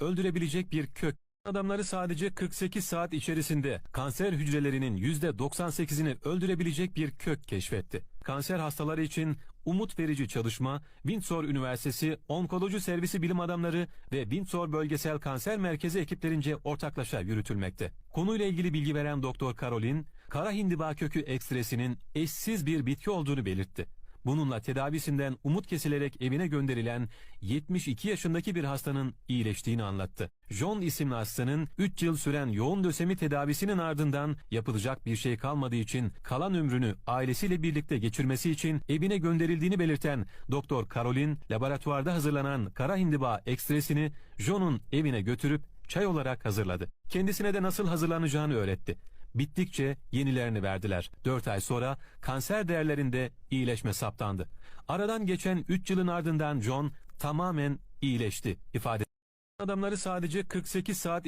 öldürebilecek bir kök. Adamları sadece 48 saat içerisinde kanser hücrelerinin %98'ini öldürebilecek bir kök keşfetti. Kanser hastaları için umut verici çalışma Windsor Üniversitesi Onkoloji Servisi bilim adamları ve Windsor Bölgesel Kanser Merkezi ekiplerince ortaklaşa yürütülmekte. Konuyla ilgili bilgi veren Doktor Karolin, kara hindiba kökü ekstresinin eşsiz bir bitki olduğunu belirtti. Bununla tedavisinden umut kesilerek evine gönderilen 72 yaşındaki bir hastanın iyileştiğini anlattı. John isimli hastanın 3 yıl süren yoğun lösemi tedavisinin ardından yapılacak bir şey kalmadığı için kalan ömrünü ailesiyle birlikte geçirmesi için evine gönderildiğini belirten Doktor Caroline laboratuvarda hazırlanan kara hindiba ekstresini John'un evine götürüp çay olarak hazırladı. Kendisine de nasıl hazırlanacağını öğretti. Bittikçe yenilerini verdiler. 4 ay sonra kanser değerlerinde iyileşme saptandı. Aradan geçen 3 yılın ardından John tamamen iyileşti ifade. Adamları sadece 48 saat